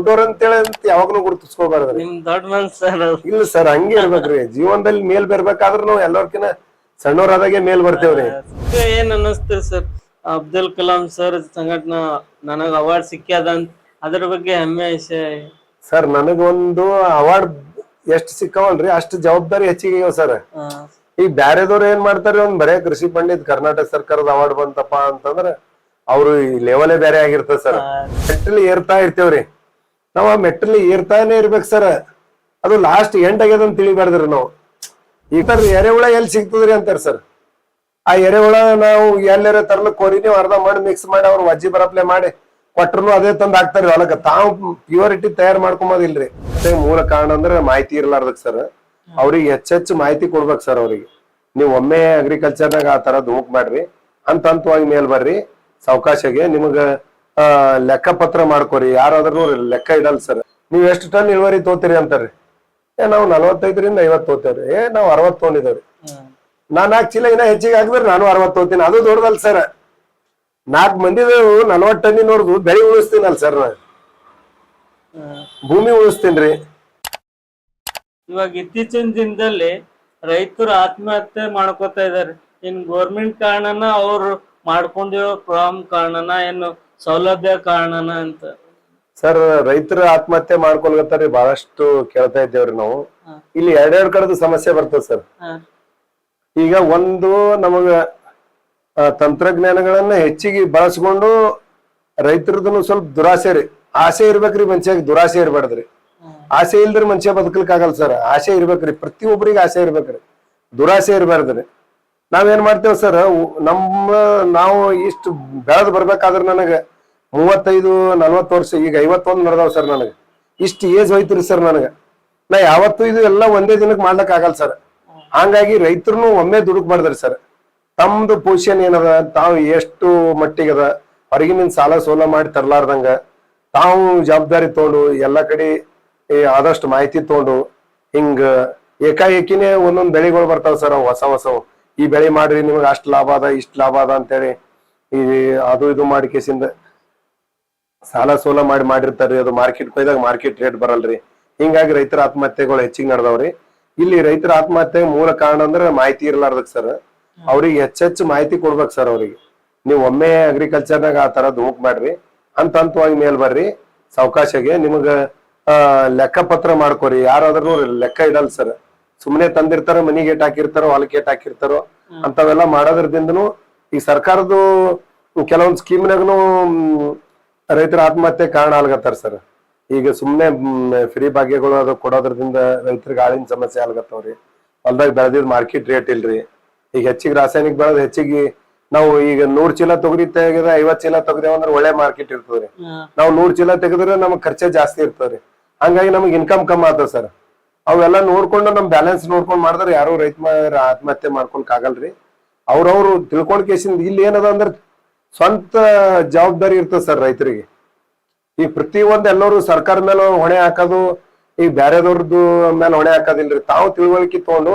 ದೊಡ್ಡವ್ರ ಅಂತೇಳಿ ಅಂತ ಯಾವಾಗ್ಲೂ ಗುರುತಿಸ್ಕೋಬಾರ್ದ್ರಿ ನಿಮ್ ದೊಡ್ಡ ಮನ್ಸರ್ ಇಲ್ಲ ಸರ್ ಹಂಗೆ ಇರ್ಬೇಕ್ರಿ. ಜೀವನದಲ್ಲಿ ಮೇಲ್ ಬರ್ಬೇಕಾದ್ರ ನಾವು ಎಲ್ಲರ್ಕಿನ ಸಣ್ಣವರಾದಾಗೆ ಮೇಲ್ ಬರ್ತೇವ್ರಿ. ಏನ್ ಅನ್ನಿಸ್ತೀರಿ ಸರ್? ಅಬ್ದುಲ್ ಕಲಾಂ ಸರ್ ಸಂಘಟನಾ ನನಗ ಅವಾರ್ಡ್ ಸಿಕ್ಕ್ಯಾದ ಅಂತ. ಅದ್ರ ಬಗ್ಗೆ ಹೆಮ್ಮೆ ವಿಷಯ ಸರ್ ನನಗೊಂದು ಅವಾರ್ಡ್ ಎಷ್ಟ್ ಸಿಕ್ಕವಲ್ರಿ ಅಷ್ಟು ಜವಾಬ್ದಾರಿ ಹೆಚ್ಚಿಗೆ ಸರ್. ಆ, ಈಗ ಬ್ಯಾರೆದವ್ರು ಏನ್ ಮಾಡ್ತಾರೆ ಒಂದ್ ಬರೇ ಕೃಷಿ ಪಂಡಿತ್ ಕರ್ನಾಟಕ ಸರ್ಕಾರದ ಅವಾರ್ಡ್ ಬಂತಪ್ಪ ಅಂತಂದ್ರ ಅವ್ರು ಈ ಲೆವೆಲೇ ಬೇರೆ ಆಗಿರ್ತದ ಸರ್. ಏರ್ತಾ ಇರ್ತೇವ್ರಿ. ನಾವ್ ಆ ಮೆಟ್ಟಲ್ಲಿ ಏರ್ತಾನೆ ಇರ್ಬೇಕು ಸರ್. ಅದು ಲಾಸ್ಟ್ ಎಂಡ್ ಆಗ್ಯದ ಅಂತ ತಿಳಿಬಾರ್ದ್ರಿ ನಾವು. ಈ ತರ ಎರೆಹುಳ ಎಲ್ಲಿ ಸಿಗ್ತದ್ರಿ ಅಂತಾರ ಸರ್. ಆ ಎರೆಹುಳ ನಾವು ಎಲ್ಲರ ತರ್ಲಕ್ ಹೋರಿ, ನೀವು ಅರ್ಧ ಮಾಡಿ ಮಿಕ್ಸ್ ಮಾಡಿ ಅವ್ರ ವಜ್ಜಿ ಬರಪ್ಲೆ ಮಾಡಿ ಕೊಟ್ರು ಅದೇ ತಂದ್ ಹಾಕ್ತಾರ ಹೊಲಕ್ಕ ತಾವು ಪ್ಯೂರಿಟಿ ತಯಾರು ಮಾಡ್ಕೊಂಬೋದಿಲ್ರಿ. ಮೂಲ ಕಾರಣ ಅಂದ್ರೆ ಮಾಹಿತಿ ಇರ್ಲಾರ್ದಕ್ ಸರ್. ಅವ್ರಿಗೆ ಹೆಚ್ಚೆಚ್ಚು ಮಾಹಿತಿ ಕೊಡ್ಬೇಕು ಸರ್ ಅವ್ರಿಗೆ. ನೀವು ಒಮ್ಮೆ ಅಗ್ರಿಕಲ್ಚರ್ನಾಗ ಆ ತರ ಧೂಕ್ ಮಾಡ್ರಿ ಹಂತ ಹಂತವಾಗಿ ಮೇಲ್ ಬರ್ರಿ. ಸಾವಕಾಶಗೆ ನಿಮಗ ಲೆಕ್ಕಪತ್ರ ಮಾಡ್ಕೊರಿ. ಯಾರಾದ್ರೂ ಲೆಕ್ಕ ಇಡಲ್ ಸರ್. ನೀವ್ ಎಷ್ಟು ಟನ್ ಇಳುವರಿ ತೋತೀರಿ ಅಂತಾರ್ರಿ ಏ, ನಾವು ನಲವತ್ತೈದರಿಂದ ಐವತ್ತು ತೋತೇವ್ರಿ. ಏ, ನಾವು ಅರವತ್ ತೊಗೊಂಡಿದ್ದೇವ್ರಿ ನಾನ್ ನಾಲ್ಕು ಚೀಲ ಇನ್ನ ಹೆಚ್ಚಿಗೆ ಹಾಕಿದ್ರೆ ನಾನು ಅರವತ್ ತೋತೀನಿ. ಅದು ದೊಡ್ಡದಲ್ಲ ಸರ್. ನಾಲ್ಕು ಮಂದಿದವರು ನಲವತ್ತು ಟನ್ನಿ ನೋಡ್ದು ಬೆಳೆ ಉಳಿಸ್ತೀನಲ್ಲ ಸರ್ ನಾನು. ಭೂಮಿ ಉಳಿಸ್ತೀನ್ರಿ ಇವಾಗ ಇತ್ತೀಚಿನ ದಿನದಲ್ಲಿ ರೈತರು ಆತ್ಮಹತ್ಯೆ ಮಾಡ್ಕೋತಾ ಇದಾರೆ. ಇನ್ ಗೋರ್ಮೆಂಟ್ ಕಾರಣನ ಅವ್ರು ಮಾಡ್ಕೊಂಡಿರೋ ಪ್ರಾಬ್ಲಮ್ ಕಾರಣನ ಏನು ಸೌಲಭ್ಯ ಕಾರಣನ ಅಂತ. ಸರ್ ರೈತರ ಆತ್ಮಹತ್ಯೆ ಮಾಡ್ಕೊಳ್ಗತ್ತಾರಿ ಬಹಳಷ್ಟು ಕೇಳ್ತಾ ಇದ್ದೇವ್ರಿ ನಾವು. ಇಲ್ಲಿ ಎರಡೆರಡು ಕಡೆದು ಸಮಸ್ಯೆ ಬರ್ತದೆ ಸರ್. ಈಗ ಒಂದು ನಮಗ ತಂತ್ರಜ್ಞಾನಗಳನ್ನ ಹೆಚ್ಚಿಗೆ ಬಳಸ್ಕೊಂಡು ರೈತರದನ್ನು ಸ್ವಲ್ಪ ದುರಾಸೆ ರೀ. ಆಸೆ ಇರ್ಬೇಕ್ರಿ ಮನುಷ್ಯಾಗ ದುರಾಸೆ ಇರ್ಬಾರ್ದ್ರಿ ಆಸೆ ಇಲ್ದ್ರ ಮನುಷ್ಯ ಬದುಕಲಿಕ್ಕೆ ಆಗಲ್ಲ ಸರ್. ಆಸೆ ಇರ್ಬೇಕ್ರಿ ಪ್ರತಿಯೊಬ್ಬರಿಗೆ ಆಸೆ ಇರ್ಬೇಕ್ರಿ ದುರಾಸೆ ಇರಬಾರ್ದ್ರಿ ನಾವೇನ್ ಮಾಡ್ತೇವೆ ಸರ್? ನಮ್ಮ, ನಾವು ಇಷ್ಟು ಬೆಳೆದ್ ಬರ್ಬೇಕಾದ್ರೆ ನನಗೆ ಮೂವತ್ತೈದು, ನಲ್ವತ್ತು ವರ್ಷ, ಈಗ ಐವತ್ತೊಂದು ನಡೆದಾವ್ ಸರ್ ನನಗೆ. ಇಷ್ಟು ಏಜ್ ಹೋಯ್ತಿರಿ ಸರ್ ನನಗೆ. ನಾ ಯಾವತ್ತು ಇದು ಎಲ್ಲ ಒಂದೇ ದಿನಕ್ಕೆ ಮಾಡ್ಲಕ್ ಆಗಲ್ಲ ಸರ್. ಹಂಗಾಗಿ ರೈತರು ಒಮ್ಮೆ ದುಡುಕ್ಬಾರ್ದ್ರಿ ಸರ್. ತಮ್ದು ಪೊಸಿಷನ್ ಏನದ? ತಾವು ಎಷ್ಟು ಮಟ್ಟಿಗದ ಹೊರಗಿನಿಂದ ಸಾಲ ಸೋಲ ಮಾಡಿ ತರಲಾರ್ದಂಗ ತಾವು ಜವಾಬ್ದಾರಿ ತಗೊಂಡು ಎಲ್ಲ ಕಡೆ ಆದಷ್ಟು ಮಾಹಿತಿ ತಗೊಂಡು ಹಿಂಗ ಏಕಾಏಕಿನೇ ಒಂದೊಂದ್ ಬೆಳೆಗಳು ಬರ್ತಾವ ಸರ್ ಹೊಸ ಹೊಸವು. ಈ ಬೆಳೆ ಮಾಡ್ರಿ, ನಿಮಗೆ ಅಷ್ಟು ಲಾಭ ಅದ, ಇಷ್ಟು ಲಾಭ ಅದ ಅಂತೇಳಿ ಈ ಅದು ಇದು ಮಾಡಿ ಕೇಸಿಂದ ಸಾಲ ಸೋಲ ಮಾಡಿ ಮಾಡಿರ್ತಾರ್ರಿ, ಅದು ಮಾರ್ಕೆಟ್ ಕೊಯ್ದಾಗ ಮಾರ್ಕೆಟ್ ರೇಟ್ ಬರಲ್ರಿ. ಹಿಂಗಾಗಿ ರೈತರ ಆತ್ಮಹತ್ಯೆಗಳು ಹೆಚ್ಚಿಗೆ ನಡೆದವ್ರಿ. ಇಲ್ಲಿ ರೈತರ ಆತ್ಮಹತ್ಯೆ ಮೂಲ ಕಾರಣ ಅಂದ್ರೆ ಮಾಹಿತಿ ಇರ್ಲಾರ್ದಕ್ ಸರ್ ಅವ್ರಿಗೆ ಹೆಚ್ಚೆಚ್ಚು ಮಾಹಿತಿ ಕೊಡ್ಬೇಕು ಸರ್ ಅವ್ರಿಗೆ. ನೀವು ಒಮ್ಮೆ ಅಗ್ರಿಕಲ್ಚರ್ನಾಗ ಆ ತರ ಧೂಕ್ ಮಾಡ್ರಿ, ಹಂತ ಹಂತವಾಗಿ ಮೇಲ್ ಬರ್ರಿ, ಸಾವಕಾಶಗೆ ನಿಮಗ ಲೆಕ್ಕಪತ್ರ ಮಾಡ್ಕೊರಿ. ಯಾರಾದ್ರೂ ಲೆಕ್ಕ ಇಡಲ್ ಸರ್ ಸುಮ್ಮನೆ ತಂದಿರ್ತಾರ ಮನಿ ಗೇಟ್ ಹಾಕಿರ್ತಾರೋ ಹೊಲಕ್ಕೆ ಗೇಟ್ ಹಾಕಿರ್ತಾರೋ ಅಂತವೆಲ್ಲ ಮಾಡೋದ್ರದಿಂದನು ಈ ಸರ್ಕಾರದ ಕೆಲವೊಂದು ಸ್ಕೀಮ್ನಾಗನು ರೈತರ ಆತ್ಮಹತ್ಯೆ ಕಾರಣ ಆಗ್ಲತ್ತಾರ ಸರ್. ಈಗ ಸುಮ್ನೆ ಫ್ರೀ ಭಾಗ್ಯಗಳು ಅದು ಕೊಡೋದ್ರದಿಂದ ರೈತರಿಗೆ ಆಳಿನ ಸಮಸ್ಯೆ ಆಗ್ಲತ್ತವ್ರಿ ಹೊಲ್ದಾಗ ಬೆಳೆದಿದ್ ಮಾರ್ಕೆಟ್ ರೇಟ್ ಇಲ್ರಿ. ಈಗ ಹೆಚ್ಚಿಗೆ ರಾಸಾಯನಿಕ ಬೆಳೆದ್ ಹೆಚ್ಚಿಗೆ ನಾವು ಈಗ ನೂರ್ ಚೀಲ ತೊಗರಿ ತೆಗೆದ ಐವತ್ ಚೀಲ ತೆಗ್ದೇವ ಅಂದ್ರೆ ಒಳ್ಳೆ ಮಾರ್ಕೆಟ್ ಇರ್ತದ್ರಿ. ನಾವು ನೂರ್ ಚೀಲ ತೆಗೆದ್ರೆ ನಮಗ್ ಖರ್ಚೆ ಜಾಸ್ತಿ ಇರ್ತದ್ರಿ. ಹಂಗಾಗಿ ನಮಗ್ ಇನ್ಕಮ್ ಕಮ್ಮಿ ಆತದ ಸರ್. ಅವೆಲ್ಲ ನೋಡ್ಕೊಂಡು ನಮ್ ಬ್ಯಾಲೆನ್ಸ್ ನೋಡ್ಕೊಂಡ್ ಮಾಡಿದ್ರೆ ಯಾರು ರೈತ ಆತ್ಮಹತ್ಯೆ ಮಾಡ್ಕೊಳಕ್ ಆಗಲ್ರಿ. ಅವ್ರವ್ರು ತಿಳ್ಕೊಂಡ್ ಕೇಸಿಂದ ಇಲ್ಲಿ ಏನದ ಅಂದ್ರೆ ಸ್ವಂತ ಜವಾಬ್ದಾರಿ ಇರ್ತದೆ ಸರ್ ರೈತರಿಗೆ. ಈ ಪ್ರತಿ ಒಂದ್ ಎಲ್ಲರೂ ಸರ್ಕಾರ ಮೇಲೆ ಹೊಣೆ ಹಾಕೋದು ಈ ಬ್ಯಾರೆದವ್ರದ್ದು ಮೇಲೆ ಹೊಣೆ ಹಾಕೋದಿಲ್ರಿ. ತಾವು ತಿಳುವಳಿಕೆ ತಗೊಂಡು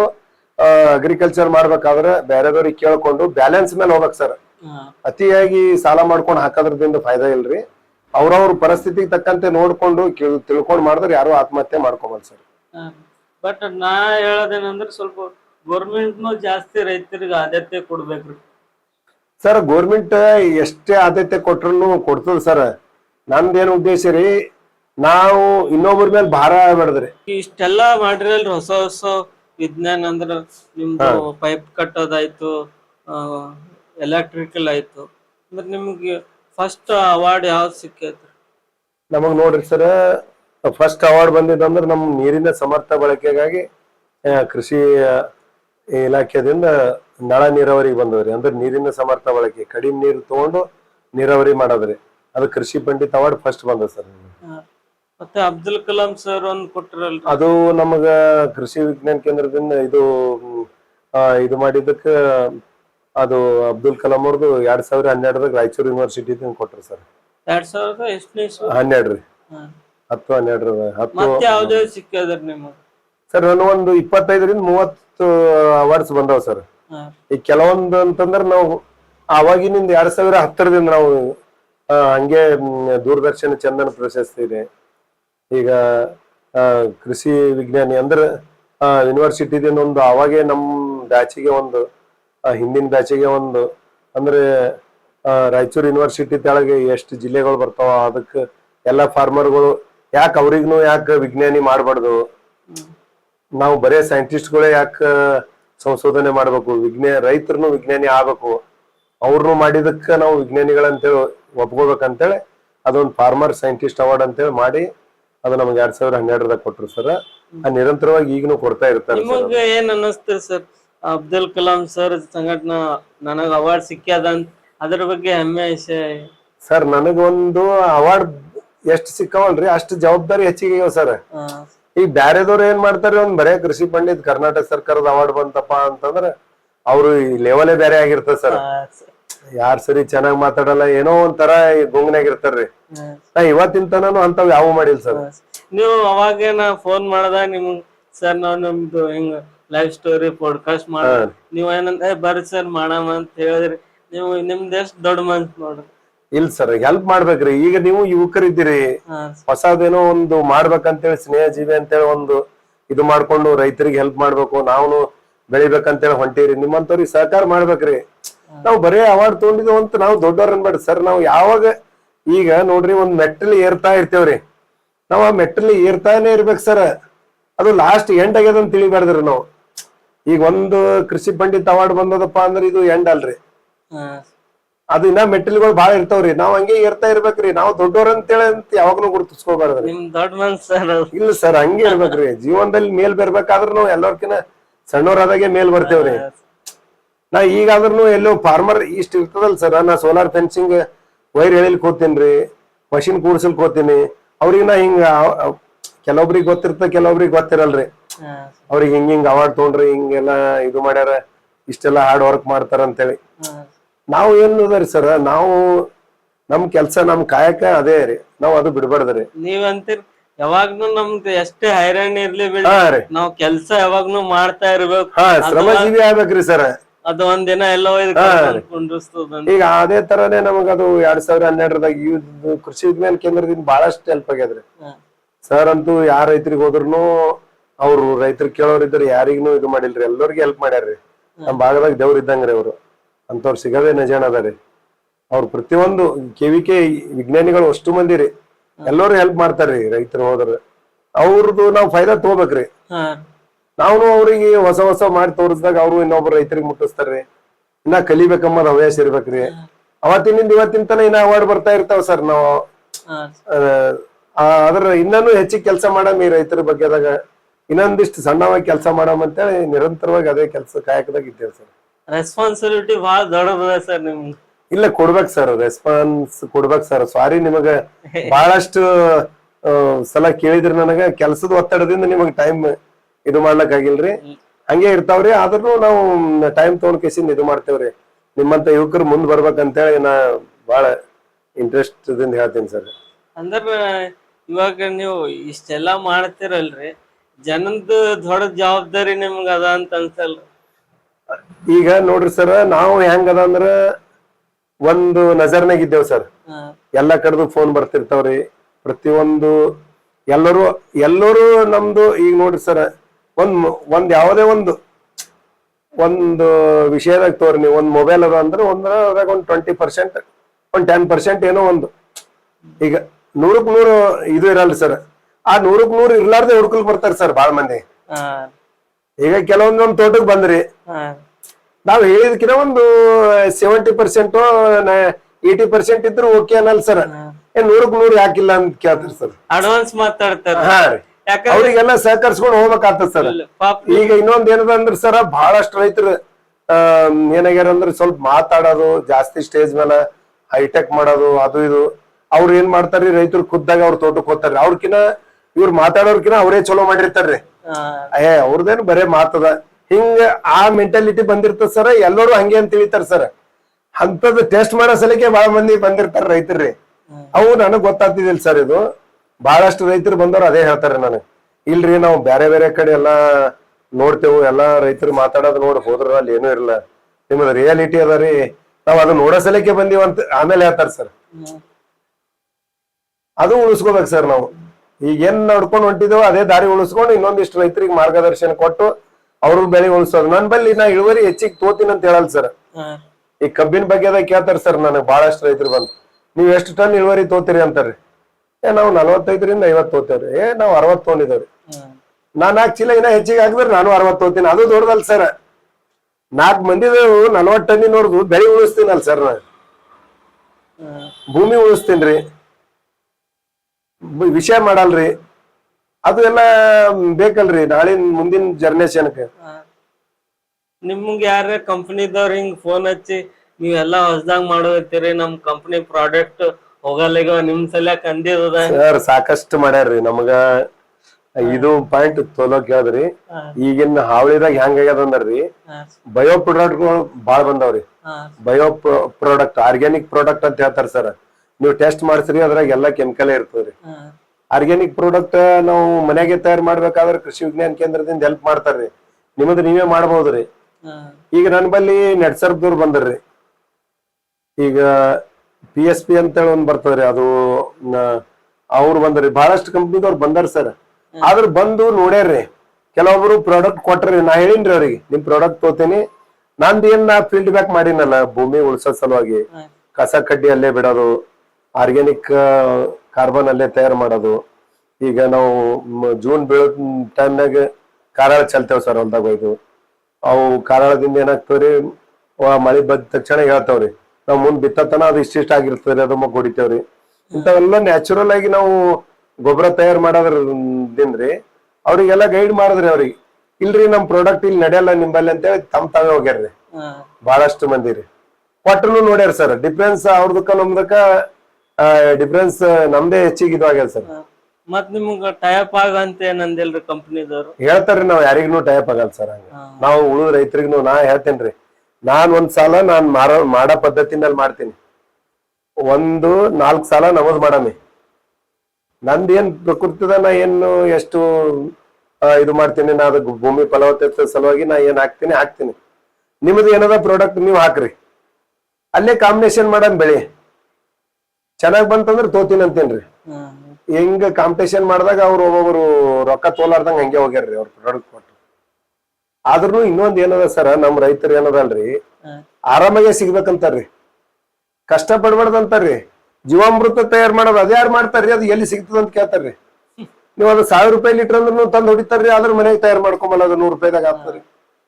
ಅಗ್ರಿಕಲ್ಚರ್ ಮಾಡ್ಬೇಕಾದ್ರೆ ಬೇರೆದವ್ರಿಗೆ ಕೇಳ್ಕೊಂಡು ಬ್ಯಾಲೆನ್ಸ್ ಮೇಲೆ ಹೋಗ್ಬೇಕು ಸರ್. ಅತಿಯಾಗಿ ಸಾಲ ಮಾಡ್ಕೊಂಡು ಹಾಕೋದ್ರದಿಂದ ಫಾಯ್ದಾ ಇಲ್ರಿ. ಅವ್ರವ್ರ ಪರಿಸ್ಥಿತಿಗೆ ತಕ್ಕಂತೆ ನೋಡ್ಕೊಂಡು ತಿಳ್ಕೊಂಡ್ ಮಾಡಿದ್ರೆ ಯಾರು ಆತ್ಮಹತ್ಯೆ ಮಾಡ್ಕೊಬಲ್ ಸರ್. ಬಟ್ ನಾ ಹೇಳೋದೇನಂದ್ರೆ ಸ್ವಲ್ಪ ಗೌರ್ಮೆಂಟ್ನು ಜಾಸ್ತಿ ರೈತರಿಗೆ ಆದ್ಯತೆ ಕೊಡ್ಬೇಕ್ರಿ. ಸರ್ ಗೋರ್ಮೆಂಟ್ ಎಷ್ಟೇ ಆದ್ಯತೆ ಕೊಟ್ರು ಕೊಡ್ತದ ಸರ್ ನಂದೇನು ಉದ್ದೇಶ ರೀ? ನಾವು ಇನ್ನೊಬ್ಬರ ಮೇಲೆ ಭಾರ ಆಗ್ಬಾರ್ದ್ರಿ ಇಷ್ಟೆಲ್ಲಾ ಮಾಡಿರಲ್ರಿ ಹೊಸ ಹೊಸ ವಿಜ್ಞಾನ ಅಂದ್ರ ನಿಮ್ದು ಪೈಪ್ ಕಟ್ಟೋದಾಯ್ತು ಎಲೆಕ್ಟ್ರಿಕಲ್ ಆಯ್ತು. ಅಂದ್ರೆ ನಿಮ್ಗೆ ಫಸ್ಟ್ ಅವಾರ್ಡ್ ಯಾವ್ದು ಸಿಕ್ಕೈತ್ರಿ? ನಮಗ್ ನೋಡ್ರಿ ಸರ್ ಫಸ್ಟ್ ಅವಾರ್ಡ್ ಬಂದಿದ್ದಂದ್ರೆ ನಮ್ಮ ನೀರಿನ ಸಮರ್ಥ ಬಳಕೆಗಾಗಿ ಕೃಷಿ ಇಲಾಖೆದಿಂದ ನಳ ನೀರಾವರಿಗೆ ಬಂದವ್ರಿ ಅಂದ್ರೆ ನೀರಿನ ಸಮರ್ಥ ಬಳಕೆ ಕಡಿಮೆ ನೀರು ತಗೊಂಡು ನೀರಾವರಿ ಮಾಡೋದ್ರಿ. ಅದು ಕೃಷಿ ಪಂಡಿತ್ ಅವಾರ್ಡ್ ಫಸ್ಟ್ ಬಂದ ಸರ್. ಮತ್ತೆ ಅಬ್ದುಲ್ ಕಲಾಂ ಸರ್ ಒಂದ್ ಕೊಟ್ಟಿರಲ್ಲ ಅದು ನಮಗ ಕೃಷಿ ವಿಜ್ಞಾನ ಕೇಂದ್ರದಿಂದ ಇದು ಇದು ಮಾಡಿದ್ದಕ್ಕ ಅದು ಅಬ್ದುಲ್ ಕಲಾಂ ಅವ್ರದ್ದು ಎರಡ್ ಸಾವಿರ ಹನ್ನೆರಡದಾಗ ರಾಯಚೂರು ಯೂನಿವರ್ಸಿಟಿ ಕೊಟ್ಟರು ಸರ್. ಎರಡ್ ಸಾವಿರದ ಎಷ್ಟನೇ? ಹನ್ನೆರಡ್ರಿ. ಹತ್ತು ಹನ್ನೆರಡು ಹತ್ತು. ಮತ್ತೆ ಯಾವ್ದೇ ಸಿಕ್ಕದ್ರಿ ನಿಮಗ್? ಸರ್ ನಾನು ಒಂದು ಇಪ್ಪತ್ತೈದರಿಂದ ಮೂವತ್ತು ಅವಾರ್ಡ್ಸ್ ಬಂದಾವ ಸರ್. ಈ ಕೆಲವೊಂದು ಅಂತಂದ್ರೆ ನಾವು ಅವಾಗಿನಿಂದ ಎರಡ್ ಸಾವಿರ ಹತ್ತರದಿಂದ ನಾವು ಆ, ಹಂಗೆ ಮ್, ದೂರದರ್ಶನ ಚಂದನ ಪ್ರಶಸ್ತಿ ಇದೆ. ಈಗ ಆ, ಕೃಷಿ ವಿಜ್ಞಾನಿ ಅಂದ್ರೆ ಯೂನಿವರ್ಸಿಟಿದಿಂದ ಒಂದು ಅವಾಗೆ ನಮ್ಮ ಬ್ಯಾಚಿಗೆ ಒಂದು ಆ, ಹಿಂದಿನ ಬ್ಯಾಚಿಗೆ ಒಂದು ಅಂದ್ರೆ ಆ, ರಾಯಚೂರು ಯೂನಿವರ್ಸಿಟಿ ತೆಳಗೆ ಎಷ್ಟು ಜಿಲ್ಲೆಗಳು ಬರ್ತಾವ ಅದಕ್ಕೆ ಎಲ್ಲ ಫಾರ್ಮರ್ಗಳು ಯಾಕೆ ಅವ್ರಿಗೂ ಯಾಕೆ ವಿಜ್ಞಾನಿ ಮಾಡಬಾರ್ದು? ನಾವು ಬರೇ ಸೈಂಟಿಸ್ಟ್ಗಳೇ ಯಾಕೆ ಸಂಶೋಧನೆ ಮಾಡ್ಬೇಕು? ವಿಜ್ಞಾನ ರೈತರನ್ನು ವಿಜ್ಞಾನಿ ಆಗ್ಬೇಕು. ಅವ್ರನ್ನು ಮಾಡಿದಕ್ಕೆ ನಾವು ವಿಜ್ಞಾನಿಗಳಂತೇಳಿ ಒಪ್ಕೋಬೇಕಂತೇಳಿ ಅದೊಂದು ಫಾರ್ಮರ್ ಸೈಂಟಿಸ್ಟ್ ಅವಾರ್ಡ್ ಅಂತೇಳಿ ಮಾಡಿ ಅದು ನಮ್ಗೆ ಎರಡ್ ಸಾವಿರದ ಹನ್ನೆರಡರಾಗ ಕೊಟ್ರು ಸರ್. ಆ ನಿರಂತರವಾಗಿ ಈಗನು ಕೊಡ್ತಾ ಇರ್ತಾರೆ ನಿಮಗೆ ಏನ್ ಅನ್ನಿಸ್ತಾರೆ ಸರ್? ಅಬ್ದುಲ್ ಕಲಾಂ ಸರ್ ಸಂಘಟನಾ ನನಗ ಅವಾರ್ಡ್ ಸಿಕ್ಕ್ಯದ ಅಂತ ಅದ್ರ ಬಗ್ಗೆ ಹೆಮ್ಮೆ ವಿಷಯ ಸರ್ ನನಗೊಂದು ಅವಾರ್ಡ್ ಎಷ್ಟು ಸಿಕ್ಕವಲ್ರಿ? ಅಷ್ಟು ಜವಾಬ್ದಾರಿ ಹೆಚ್ಚಿಗೆ ಸರ್. ಈಗ ಬ್ಯಾರೆದವ್ರು ಏನ್ ಮಾಡ್ತಾರೆ ಒಂದ್ ಬರೇ ಕೃಷಿ ಪಂಡಿತ್ ಕರ್ನಾಟಕ ಸರ್ಕಾರದ ಅವಾರ್ಡ್ ಬಂತಪ್ಪ ಅಂತಂದ್ರ ಅವ್ರು ಈ ಲೆವೆಲೇ ಬೇರೆ ಆಗಿರ್ತದ ಸರ್. ಯಾರ್ ಸರಿ ಚೆನ್ನಾಗ್ ಮಾತಾಡಲ್ಲ ಏನೋ ಒಂಥರ ಗುಂಗ್ನಾಗ ಇರ್ತಾರ್ರಿ. ಆ, ನಾ ಇವತ್ತಿನ ತನನು ಅಂತವ್ ಯಾವ ಮಾಡಿಲ್ಲ ಸರ್. ನೀವು ಅವಾಗ ನಾ ಫೋನ್ ಮಾಡದ ನಿಮ್ ಸರ್ ನಾವ್ ನಿಮ್ದು ಹಿಂಗ ಲೈವ್ ಸ್ಟೋರಿ ಪಾಡ್ಕಾಸ್ಟ್ ಮಾಡ. ನೀವ್ ಏನಂತ "ಏ, ಬರ್ರಿ ಸರ್ ಮಾಡಮ ಅಂತ ಹೇಳಿದ್ರಿ. ನೀವು ನಿಮ್ದು ಎಷ್ಟ್ ದೊಡ್ಡ ಮನ್ಸ್ ನೋಡ್ರಿ. ಇಲ್ ಸರ್ ಹೆಲ್ಪ್ ಮಾಡ್ಬೇಕ್ರಿ. ಈಗ ನೀವು ಯುವಕರಿದ್ದೀರಿ. ಹೊಸದೇನೋ ಒಂದು ಮಾಡ್ಬೇಕಂತೇಳಿ ಸ್ನೇಹ ಜೀವಿ ಅಂತೇಳಿ ಒಂದು ಇದು ಮಾಡ್ಕೊಂಡು ರೈತರಿಗೆ ಹೆಲ್ಪ್ ಮಾಡ್ಬೇಕು ನಾವು ಬೆಳಿಬೇಕಂತೇಳಿ ಹೊಂಟೀರಿ. ನಿಮ್ಮಂತವ್ರಿಗೆ ಸಹಕಾರ ಮಾಡ್ಬೇಕ್ರಿ. ನಾವು ಬರೇ ಅವಾರ್ಡ್ ತಗೊಂಡಿದ್ದೇವೆ ಅಂತ ನಾವು ದೊಡ್ಡವ್ರ ಅನ್ಬೇಡ್ರಿ ಸರ್ ನಾವು ಯಾವಾಗ ಈಗ ನೋಡ್ರಿ ಒಂದ್ ಮೆಟ್ಟಲ್ ಏರ್ತಾ ಇರ್ತೇವ್ರಿ. ನಾವ್ ಆ ಮೆಟ್ಟಲ್ ಏರ್ತಾನೆ ಇರ್ಬೇಕು ಸರ್ ಅದು ಲಾಸ್ಟ್ ಎಂಡ್ ಆಗ್ಯದ ಅಂತ ತಿಳಿಬಾರ್ದ್ರಿ ನಾವು. ಈಗ ಒಂದು ಕೃಷಿ ಪಂಡಿತ್ ಅವಾರ್ಡ್ ಬಂದದಪ್ಪ ಅಂದ್ರೆ ಇದು ಎಂಡ್ ಅಲ್ರಿ. ಅದು ಇನ್ನ ಮೆಟ್ಟಿಲ್ಗಳು ಬಾಳ ಇರ್ತಾವ್ರಿ. ನಾವ್ ಹಂಗೆ ಇರ್ತಾ ಇರ್ಬೇಕ್ರಿ. ನಾವು ದೊಡ್ಡವ್ರ ಅಂತೇಳಿ ಅಂತ ಯಾವಾಗ್ಲೂ ಗುರುತಿಸ್ಕೋಬಾರ್ದ್ರಿ. ನಿಮ್ ದೊಡ್ಡ ಮನ್ಸ್ ಸರ್ ಇಲ್ಲ ಸರ್ ಹಂಗೆ ಇರ್ಬೇಕ್ರಿ. ಜೀವನದಲ್ಲಿ ಮೇಲ್ ಬರ್ಬೇಕಾದ್ರ ನಾವು ಎಲ್ಲರ್ಕಿನ ಸಣ್ಣವರಾದಾಗೆ ಮೇಲ್ ಬರ್ತೇವ್ರಿ. ನಾ ಈಗಾದ್ರೂ ಎಲ್ಲೋ ಫಾರ್ಮರ್ ಇಷ್ಟ ಇರ್ತದಲ್ ಸರ್ ನಾ ಸೋಲಾರ್ ಫೆನ್ಸಿಂಗ್ ವೈರ್ ಎಳಿಲ್ ಕೂತೀನ್ರಿ ಮಷಿನ್ ಕೂಡ್ಸಲ್ ಕೂತೀನಿ ಅವ್ರಿಗೆ ನಾ ಹಿಂಗ ಕೆಲವೊಬ್ರಿಗೆ ಗೊತ್ತಿರ್ತ ಕೆಲವೊಬ್ರಿಗೆ ಗೊತ್ತಿರಲ್ರಿ. ಅವ್ರಿಗೆ ಹಿಂಗ ಹಿಂಗ್ ಅವಾರ್ಡ್ ತಗೊಂಡ್ರಿ ಹಿಂಗೆಲ್ಲ ಇದು ಮಾಡ್ಯಾರ ಇಷ್ಟೆಲ್ಲ ಹಾರ್ಡ್ ವರ್ಕ್ ಮಾಡ್ತಾರ ಅಂತೇಳಿ ನಾವು ಏನ್ ರೀ ಸರ್? ನಾವು ನಮ್ ಕೆಲ್ಸ ನಮ್ ಕಾಯಕ ಅದೇ ರೀ. ನಾವ್ ಅದು ಬಿಡ್ಬಾರ್ದ್ರಿ ನೀವ್ ಅಂತೀರ್ ಯಾವಾಗ್ನು ನಮ್ದು ಎಷ್ಟೇ ಹೈರಾಣ ಇರ್ಲಿ ಬಿಡಿ. ಹಾ ರೀ. ನಾವ್ ಕೆಲ್ಸ ಯಾವಾಗ್ನು ಮಾಡ್ತಾ ಇರ್ಬೇಕು. ಹಾ ಶ್ರಮಜೀವಿ ಆಗ್ಬೇಕ್ರಿ ಸರ್. ಅದು ಒಂದಿನ ಎಲ್ಲೋ ಈಗ ಅದೇ ತರನೇ ನಮಗ ಅದು ಎರಡ್ ಸಾವಿರ ಹನ್ನೆರಡರಾಗ ಇದು ಕೃಷಿ ವಿಜ್ಞಾನ ಕೇಂದ್ರದಿಂದ ಬಹಳಷ್ಟು ಹೆಲ್ಪ್ ಆಗ್ಯದ್ರಿ. ಸರ್ ಅಂತೂ ಯಾರ ರೈತರಿಗೆ ಹೋದ್ರು ಅವ್ರು ರೈತರು ಇದ್ರ ಯಾರಿಗೂ ಇದು ಮಾಡಿಲ್ರಿ. ಎಲ್ಲರಿಗೂ ಹೆಲ್ಪ್ ಮಾಡ್ಯಾರ್ರಿ. ನಮ್ ಭಾಗದಾಗ ದೇವ್ರ ಇದ್ದಂಗ್ರಿ ಅವ್ರು. ಅಂತವ್ರು ಸಿಗದೇ ನಿಜಾನ ಅದಾರಿ ಅವ್ರು ಪ್ರತಿಯೊಂದು ಕೆವಿಕೆ ವಿಜ್ಞಾನಿಗಳು ಅಷ್ಟು ಮಂದಿ ರೀ. ಎಲ್ಲರೂ ಹೆಲ್ಪ್ ಮಾಡ್ತಾರ್ರಿ ರೈತರು ಹೋದ್ರ ಅವ್ರದ್ದು ನಾವು ಫೈದಾ ತಗೋಬೇಕ್ರಿ ನಾವು ಅವ್ರಿಗೆ ಹೊಸ ಹೊಸ ಮಾಡಿ ತೋರಿಸಿದಾಗ ಅವರು ಇನ್ನೊಬ್ರು ರೈತರಿಗೆ ಮುಟ್ಟಿಸ್ತಾರ್ರಿ ಇನ್ನ ಕಲಿಬೇಕಮ್ಮ ಹವ್ಯಾಸ ಇರ್ಬೇಕ್ರಿ ಅವತ್ತಿನಿಂದ ಇವತ್ತಿನ ತನ ಇನ್ನ ಅವಾರ್ಡ್ ಬರ್ತಾ ಇರ್ತಾವ ಸರ್ ನಾವು. ಅದ್ರ ಇನ್ನೂ ಹೆಚ್ಚಿಗೆ ಕೆಲಸ ಮಾಡಮ್ ಈ ರೈತರ ಬಗ್ಗೆದಾಗ. ಇನ್ನೊಂದಿಷ್ಟು ಸಣ್ಣವಾಗಿ ಕೆಲಸ ಮಾಡಮ್ ಅಂತೇಳಿ ನಿರಂತರವಾಗಿ ಅದೇ ಕೆಲಸ ಕಾಯಕದಾಗ ಇದ್ದೇವೆ ಸರ್. ರೆಸ್ಪಾನ್ಸಿಬಿಲಿಟಿ ಬಹಳ ದೊಡ್ಡದ ಸರ್ ನಿಮ್ ಇಲ್ಲ ಕೊಡ್ಬೇಕು ಸರ್ ರೆಸ್ಪಾನ್ಸ್ ಕೊಡ್ಬೇಕು ಸರ್ ಸಾರಿ ನಿಮಗ ಬಹಳಷ್ಟು ಸಲ ಕೇಳಿದ್ರಿ ನನಗ. ಕೆಲಸದ ಒತ್ತಡದಿಂದ ನಿಮಗ್ ಟೈಮ್ ಇದು ಮಾಡ್ಲಕ್ ಆಗಿಲ್ರಿ ಹಂಗೆ ಇರ್ತಾವ್ರಿ ಆದ್ರೂ ನಾವು ಟೈಮ್ ತಗೊಂಡ್ ಕೇಸಿಂದ ಇದು ಮಾಡ್ತೇವ್ರಿ. ನಿಮ್ಮಂತ ಯುವಕರು ಮುಂದ್ ಬರ್ಬೇಕಂತೇಳಿ ನಾ ಬಹಳ ಇಂಟ್ರೆಸ್ಟ್ ದಿಂದ ಹೇಳ್ತೀನಿ ಸರ್ ಅಂದ್ರ ಇವಾಗ ನೀವು ಇಷ್ಟೆಲ್ಲಾ ಮಾಡ್ತಿರಲ್ರಿ ಜನದ ದೊಡ್ಡ ಜವಾಬ್ದಾರಿ ನಿಮ್ಗ ಅದ ಅಂತ ಅನ್ಸಲ್ ಈಗ ನೋಡ್ರಿ ಸರ್ ನಾವು ಹೆಂಗದ ಅಂದ್ರ ಒಂದು ನಜರ್ನಾಗ ಇದ್ದೇವ್ ಸರ್. ಎಲ್ಲ ಕಡೆದು ಫೋನ್ ಬರ್ತಿರ್ತಾವ್ರಿ. ಪ್ರತಿಯೊಂದು ಎಲ್ಲರೂ ಎಲ್ಲರೂ ನಮ್ದು ಈಗ ನೋಡ್ರಿ ಸರ್ ಒಂದ್ ಒಂದ್ ಯಾವುದೇ ಒಂದು ಒಂದು ವಿಷಯದಾಗ ತೋರಿ ನೀವು ಒಂದ್ ಮೊಬೈಲ್ ಅದ ಅಂದ್ರೆ ಒಂದ್ರಾಗ ಒಂದ್ ಟ್ವೆಂಟಿ ಪರ್ಸೆಂಟ್ ಒಂದ್ ಟೆನ್ ಪರ್ಸೆಂಟ್ ಏನೋ ಒಂದು. ಈಗ ನೂರಕ್ ನೂರು ಇದು ಇರಲ್ರಿ ಸರ್. ಆ ನೂರಕ್ ನೂರು ಇರ್ಲಾರ್ದೆ ಹುಡ್ಕಲ್ ಬರ್ತಾರೆ ಸರ್ ಬಾಳ ಮಂದಿ. ಈಗ ನಮ್ ತೋಟಕ್ ಬಂದ್ರಿ. ನಾವ್ ಹೇಳಿದ್ಕಿನ ಒಂದು ಸೆವೆಂಟಿ ಪರ್ಸೆಂಟ್ ಏಟಿ ಪರ್ಸೆಂಟ್ ಇದ್ರು ಓಕೆ ಅನ್ನಲ್ ಸರ್ ಏನ್ ನೂರಕ್ ನೂರ್ ಯಾಕಿಲ್ಲ ಅಂತ ಕೇಳ್ತಾರ ಸರ್ ಅಡ್ವಾನ್ಸ್ ಮಾತಾಡ್ತಾರೆ. ಅವ್ರಿಗೆಲ್ಲ ಸಹಕರಿಸ್ಕೊಂಡು ಹೋಗ್ಬೇಕಾಗ್ತದ ಸರ್ ಈಗ ಇನ್ನೊಂದ್ ಏನದ ಅಂದ್ರ ಸರ್ ಬಹಳಷ್ಟು ರೈತರು ಏನಾಗ್ಯಾರ ಅಂದ್ರೆ ಸ್ವಲ್ಪ ಮಾತಾಡೋದು ಜಾಸ್ತಿ ಸ್ಟೇಜ್ ಮೇಲೆ ಹೈಟೆಕ್ ಮಾಡೋದು ಅದು ಇದು. ಅವ್ರು ಏನ್ ಮಾಡ್ತಾರ್ರಿ ರೈತರು ಖುದ್ದಾಗ ಅವ್ರ ತೋಟಕ್ಕೆ ಹೋಗ್ತಾರ್ರಿ. ಅವ್ರಕಿನ ಇವ್ರು ಮಾತಾಡೋರ್ಕಿನ ಅವರೇ ಚಲೋ ಮಾಡಿರ್ತಾರ್ರಿ. ಏ ಅವ್ರದೇನು ಬರೇ ಮಾತದ. ಹಿಂಗ ಆ ಮೆಂಟಾಲಿಟಿ ಬಂದಿರ್ತದ ಸರ್ ಎಲ್ಲರೂ ಹಂಗೆ ಅಂತ ತಿಳಿತಾರ ಸರ್ ಅಂತದ್ ಟೆಸ್ಟ್ ಮಾಡೋ ಸಲಕ್ಕೆ ಬಹಳ ಮಂದಿ ಬಂದಿರ್ತಾರ ರೈತರ್ರಿ. ಅವು ನನಗ್ ಗೊತ್ತಾಗ್ತಿದಿಲ್ಲ ಸರ್ ಇದು. ಬಹಳಷ್ಟು ರೈತರು ಬಂದವ್ರು ಅದೇ ಹೇಳ್ತಾರೆ ನನಗೆ. ಇಲ್ರಿ ನಾವು ಬೇರೆ ಬೇರೆ ಕಡೆ ಎಲ್ಲಾ ನೋಡ್ತೇವು ಎಲ್ಲಾ ರೈತರು ಮಾತಾಡೋದು ನೋಡಿ ಹೋದ್ರ ಅಲ್ಲಿ ಏನೂ ಇರಲ್ಲ. ನಿಮ್ಮದು ರಿಯಾಲಿಟಿ ಅದ ರೀ. ನಾವ್ ಅದನ್ನ ನೋಡೋ ಸಲಕ್ಕೆ ಬಂದೀವಂತ ಆಮೇಲೆ ಹೇಳ್ತಾರ ಸರ್ ಅದು ಉಳಿಸ್ಕೋಬೇಕು ಸರ್ ನಾವು. ಈಗ ಏನ್ ನಡ್ಕೊಂಡು ಹೊಂಟಿದೇವೋ ಅದೇ ದಾರಿ ಉಳಿಸ್ಕೊಂಡು ಇನ್ನೊಂದಿಷ್ಟು ರೈತರಿಗೆ ಮಾರ್ಗದರ್ಶನ ಕೊಟ್ಟು ಅವ್ರ ಬೆಳೆ ಉಳಿಸೋದು. ನನ್ ಬಲ್ಲಿ ನಾ ಇಳುವರಿ ಹೆಚ್ಚಿಗೆ ತೋತಿನ ಅಂತ ಹೇಳಲ್ಲ ಸರ್. ಈ ಕಬ್ಬಿನ ಬಗ್ಗೆ ಕೇಳ್ತಾರ ಸರ್ ನನಗೆ ಬಹಳಷ್ಟು ರೈತರು ಬಂದು. ನೀವ್ ಎಷ್ಟು ಟನ್ ಇಳುವರಿ ತೋತೀರಿ ಅಂತಾರ್ರಿ ಏ ನಾವು ನಲವತ್ತೈದರಿಂದ ಐವತ್ ತೋತೇವ್ರಿ. ಏ ನಾವು ಅರವತ್ ತೊಗೊಂಡಿದ್ದೇವ್ರಿ ನಾ ನಾನ್ ನಾಲ್ಕು ಚೀಲ ಇನ್ನ ಹೆಚ್ಚಿಗೆ ಹಾಕಿದ್ರೆ ನಾನು ಅರವತ್ ತೋತೀನಿ. ಅದು ದೊಡ್ಡದಲ್ಲ ಸರ್. ನಾಲ್ಕು ಮಂದಿದು ನಲವತ್ತು ಟನ್ನಿ ನೋಡುದು ಬೆಳೆ ಉಳಿಸ್ತೀನಲ್ಲ ಸರ್ ನಾನು. ಭೂಮಿ ಉಳಿಸ್ತೀನ್ರಿ. ಬ- ವಿಷಯ ಮಾಡಲ್ರಿ. ಅದು ಎಲ್ಲ ಬೇಕಲ್ರಿ ನಾಳಿನ ಮುಂದಿನ ಜರ್ನೇಷನ್ಗೆ. ನಿಮ್ಗೆ ಯಾರ ಕಂಪನಿದವ್ರ ಹಿಂಗ್ ಫೋನ್ ಹಚ್ಚಿ ನೀವೆಲ್ಲಾ ಹೊಸದಾಗ್ ಮಾಡೋತ್ತೀರಿ ನಮ್ ಕಂಪ್ನಿ ಪ್ರಾಡಕ್ಟ್ ಹೋಗಲ್ಲ ನಿಮ್ ಸಲ್ಯಾಕ ಅಂದಿರದ ಸರ್ ಸಾಕಷ್ಟು ಮಾಡ್ಯಾರ್ರಿ. ನಮಗ ಇದು ಪಾಯಿಂಟ್ ತೋಲೋ ಕೇಳದ್ರಿ. ಈಗಿನ ಹಾವಳಿದಾಗ ಹೆಂಗ್ ಆಗ್ಯದ ಅಂದ್ರಿ ಬಯೋ ಪ್ರಾಡಕ್ಟ್ಗಳು ಬಾಳ್ ಬಂದವ್ರಿ. ಬಯೋ ಪ್ರಾಡಕ್ಟ್ ಆರ್ಗ್ಯಾನಿಕ್ ಪ್ರಾಡಕ್ಟ್ ಅಂತ ಹೇಳ್ತಾರ ಸರ್. ನೀವು ಟೆಸ್ಟ್ ಮಾಡಿಸ್ರಿ ಅದ್ರಾಗ ಎಲ್ಲಾ ಕೆಮಿಕಲ್ ಇರ್ತದ್ರಿ. ಆರ್ಗ್ಯಾನಿಕ್ ಪ್ರಾಡಕ್ಟ್ ನಾವು ಮನೆಗೆ ತಯಾರು ಮಾಡ್ಬೇಕಾದ್ರೆ ಕೃಷಿ ವಿಜ್ಞಾನ ಕೇಂದ್ರದಿಂದ ಹೆಲ್ಪ್ ಮಾಡ್ತಾರ್ರಿ. ನಿಮ್ಮದು ನೀವೇ ಮಾಡಬಹುದ್ರಿ ಈಗ ನನ್ನ ಬಲ್ಲಿ ನೆಟ್ಸರ್ಬ್ದವ್ರು ಬಂದ್ರಿ. ಈಗ ಪಿ ಎಸ್ ಪಿ ಅಂತೇಳಿ ಒಂದ್ ಬರ್ತದ್ರಿ ಅದು ಅವ್ರು ಬಂದ್ರಿ. ಬಹಳಷ್ಟು ಕಂಪ್ನಿದವ್ರು ಬಂದಾರ ಸರ್ ಆದ್ರ ಬಂದು ನೋಡ್ಯಾರ್ರಿ. ಕೆಲವೊಬ್ರು ಪ್ರಾಡಕ್ಟ್ ಕೊಟ್ರಿ. ನಾ ಹೇಳಿನ್ರಿ ಅವ್ರಿಗೆ ನಿಮ್ ಪ್ರಾಡಕ್ಟ್ ತೋತೀನಿ. ನಂದ್ ಏನ್ ನಾ ಫೀಲ್ಡ್ ಬ್ಯಾಕ್ ಮಾಡಿನಲ್ಲ ಭೂಮಿ ಉಳ್ಸೋ ಸಲುವಾಗಿ. ಕಸ ಕಡ್ಡಿ ಅಲ್ಲೇ ಬಿಡೋದು ಆರ್ಗ್ಯಾನಿಕ್ ಕಾರ್ಬನ್ ಅಲ್ಲೇ ತಯಾರು ಮಾಡೋದು. ಈಗ ನಾವು ಜೂನ್ ಬೀಳೋ ಟೈಮ್ನಾಗ ಕಾರಾಳ ಚಲ್ತೇವೆ ಸರ್ ಹೊಲ್ದಾಗ ಹೋಯ್ತು ಅವು ಕಾರಾಳದಿಂದ ಏನಾಗ್ತವ್ರಿ ವ- ಮಳಿ ಬಂದ ತಕ್ಷಣ ಹೇಳ್ತಾವ್ರಿ. ನಾವು ಮುಂದ್ ಬಿತ್ತತನ ಅದು ಇಷ್ಟಿಷ್ಟ ಆಗಿರ್ತದ್ರಿ ಅದು ಮಗ್ ಹೊಡಿತೇವ್ರಿ. ಇಂಥವೆಲ್ಲ ನ್ಯಾಚುರಲ್ ಆಗಿ ನಾವು ಗೊಬ್ಬರ ತಯಾರು ಮಾಡೋದ್ರಿಂದ್ರಿ ಅವ್ರಿಗೆಲ್ಲ ಗೈಡ್ ಮಾಡಿದ್ರಿ ಅವ್ರಿಗೆ. ಇಲ್ರಿ ನಮ್ ಪ್ರಾಡಕ್ಟ್ ಇಲ್ಲಿ ನಡೆಯಲ್ಲ ನಿಂಬಲ್ಲಿ ಅಂತೇಳಿ ತಮ್ ತಾವೇ ಹೋಗ್ಯಾರ್ರಿ. ಬಹಳಷ್ಟು ಮಂದಿರಿ. ಕೊಟ್ಟರು ನೋಡ್ಯಾರ ಸರ್ ಡಿಫ್ರೆನ್ಸ್ ಅವ್ರದಕ್ಕ ನಮ್ದಕ್ಕ ಡಿಫ್ರೆನ್ಸ್ ನಮ್ದೇ ಹೆಚ್ಚಿಗೆ ಇದು ಆಗ್ಯದ ಸರ್. ಮತ್ ನಿಮ್ಗ ಟೈಪ್ ಆಗಂತ ಏನಂದಿಲ್ರಿ ಕಂಪ್ನಿದವ್ರು ಹೇಳ್ತಾರ್ರಿ ನಾವ್ ಯಾರಿಗೂ ಟೈಪ್ ಆಗಲ್ಲ ಸರ್ ಹಂಗ. ನಾವು ಉಳಿದ ರೈತರಿಗೂ ನಾ ಹೇಳ್ತೇನ್ರಿ. ನಾನ್ ಒಂದ್ ಸಾಲ ನಾನ್ ಮಾರೋ ಮಾಡೋ ಪದ್ಧತಿ ಮೇಲೆ ಮಾಡ್ತೀನಿ. ಒಂದು ನಾಲ್ಕು ಸಾಲ ನಮದ್ ಮಾಡಮಿ. ನಂದೇನ್ ಪ್ರಕೃತಿದ ನಾ ಏನು ಎಷ್ಟು ಇದು ಮಾಡ್ತೀನಿ ನಾ ಅದಕ್ಕೆ ಭೂಮಿ ಫಲವತ್ತತೆ ಸಲುವಾಗಿ ನಾ ಏನ್ ಹಾಕ್ತೀನಿ ಹಾಕ್ತೀನಿ. ನಿಮ್ದು ಏನದ ಪ್ರಾಡಕ್ಟ್ ನೀವು ಹಾಕ್ರಿ. ಅಲ್ಲೇ ಕಾಂಬಿನೇಷನ್ ಮಾಡಮ್ ಬೆಳಿ. ಚೆನ್ನಾಗ್ ಬಂತಂದ್ರ ತೋತಿನ ಅಂತೇನ್ರಿ ಹೆಂಗ ಕಾಂಪಿಟೇಷನ್ ಮಾಡಿದಾಗ ಅವ್ರು ಒಬ್ಬೊಬ್ರು ರೊಕ್ಕ ತೋಲಾರ್ದಂಗ ಹಂಗೆ ಹೋಗ್ಯಾರ್ರಿ ಅವ್ರ ಪ್ರಾಡಕ್ಟ್ ಕೊಟ್ಟು. ಆದ್ರೂ ಇನ್ನೊಂದ್ ಏನದ ಸರ ನಮ್ ರೈತರು ಏನದ ಅಲ್ರಿ ಆರಾಮಾಗೆ ಸಿಗ್ಬೇಕಂತಾರ್ರಿ. ಕಷ್ಟ ಪಡ್ಬಾರ್ದಂತಾರ್ರಿ ಜೀವಾಮೃತ ತಯಾರು ಮಾಡೋದು ಅದೇ ಯಾರು ಮಾಡ್ತಾರ್ರಿ ಅದು ಎಲ್ಲಿ ಸಿಗ್ತದ ಅಂತ ಕೇಳ್ತಾರ್ರಿ. ನೀವು ಅದು ಸಾವಿರ ರೂಪಾಯಿ ಲೀಟರ್ ಅಂದ್ರೂ ತಂದು ಹೊಡಿತಾರ್ರಿ ಅದ್ರ ಮನೆಗೆ ತಯಾರು ಮಾಡ್ಕೊಂಬಲ್ಲ ಅದು ನೂರು ರೂಪಾಯಿದಾಗ ಆಗ್ತಾರ್ರಿ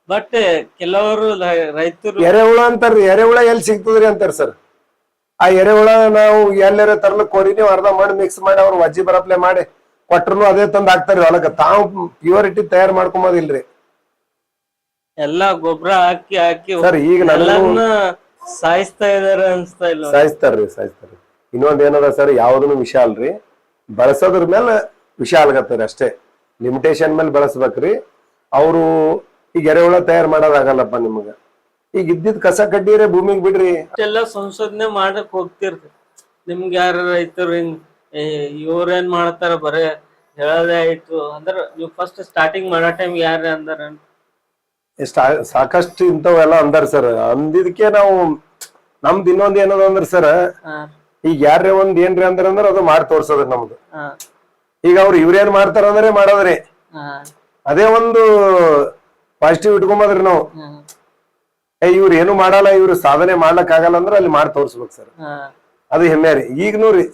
ಬಟ್ ಕೆಲವರು ರೈತರು ಎರೆಹುಳ ಅಂತಾರ್ರಿ ಎರೆಹುಳ ಎಲ್ಲಿ ಸಿಗ್ತದ್ರಿ ಅಂತಾರ ಸರ್. ಆ ಎರೆಹುಳ ನಾವು ಎಲ್ಲ ತರ್ಲಕ್ ತರಲು ನೀವು ಅರ್ಧ ಮಾಡಿ ಮಿಕ್ಸ್ ಮಾಡಿ ಅವ್ರು ವಜ್ಜಿ ಬರಪ್ಲೆ ಮಾಡಿ ಕೊಟ್ರು ಅದೇ ತಂದ್ ಹಾಕ್ತಾರ ಹೊಲಕ್ಕ ತಾವು ಪ್ಯೂರಿಟಿ ತಯಾರು ಮಾಡ್ಕೊಂಬೋದಿಲ್ರಿ ಎಲ್ಲಾ ಗೊಬ್ಬರ ಹಾಕಿ ಹಾಕಿ ಸರ್ ಈಗ ಸಾಯಿಸ್ತಾ ಇದಾರೆ ಅನ್ಸ್ತಾ ಇಲ್ಲ ಸಾಯಿಸ್ತಾರ್ರಿ ಸಾಯಿಸ್ತಾರ್ರಿ. ಇನ್ನೊಂದ್ ಏನದ ಸರ್ ಯಾವ್ದನ್ನು ವಿಷ ಅಲ್ರಿ ಬಳಸೋದ್ರ ಮೇಲೆ ವಿಷ ಆಲ್ಗತ್ತರಿ ಅಷ್ಟೇ. ಲಿಮಿಟೇಷನ್ ಮೇಲೆ ಬಳಸ್ಬೇಕ್ರಿ. ಅವರು ಈಗ ಎರೆಹುಳ ತಯಾರು ಮಾಡೋದಾಗಲ್ಲಪ್ಪ ನಿಮಗ. ಈಗ ಇದ್ದಿದ್ ಕಸ ಕಡ್ಡಿರೇ ಭೂಮಿಗೆ ಬಿಡ್ರಿ. ಎಲ್ಲ ಸಂಶೋಧನೆ ಮಾಡಕ್ ಹೋಗ್ತಿರ್ತಿ ನಿಮ್ಗೆ ಯಾರ ರೈತರು ಹಿಂಗ್ ಇವ್ರೇನ್ ಮಾಡ್ತಾರ ಬರೇ ಹೇಳದೇ ಆಯ್ತು. ಅಂದ್ರ ನೀವು ಫಸ್ಟ್ ಸ್ಟಾರ್ಟಿಂಗ್ ಮಾಡೋ ಟೈಮ್ ಯಾರ ಅಂದಾರ? ಸಾಕಷ್ಟು ಇಂಥವೆಲ್ಲ ಅಂದಾರ ಸರ್ ಅಂದಿದ್ಕೆ ನಾವು ನಮ್ದು ಇನ್ನೊಂದ್ ಏನದ ಅಂದ್ರ ಸರ್ ಈಗ ಯಾರೇ ಒಂದ್ ಏನ್ರಿ ಅಂದ್ರ ಅಂದ್ರ ಅದು ಮಾಡಿ ತೋರ್ಸೋದ್ರಿ ನಮ್ದು. ಈಗ ಅವ್ರು ಇವ್ರೇನ್ ಮಾಡ್ತಾರ ಅಂದ್ರೆ ಮಾಡೋದ್ರಿ. ಅದೇ ಒಂದು ಪಾಸಿಟಿವ್ ಇಟ್ಕೊಂಬದ್ರಿ ನಾವು. ಏ ಇವ್ರು ಏನು ಮಾಡಲ್ಲ ಇವ್ರು ಸಾಧನೆ ಮಾಡ್ಲಕ್ ಆಗಲ್ಲ ಅಂದ್ರೆ ಅಲ್ಲಿ ಮಾಡಿ ತೋರ್ಸ್ಬೇಕು ಸರ್. ಅದು ಹೆಮ್ಮೆ ರೀ. ಈಗನೂ ರೀ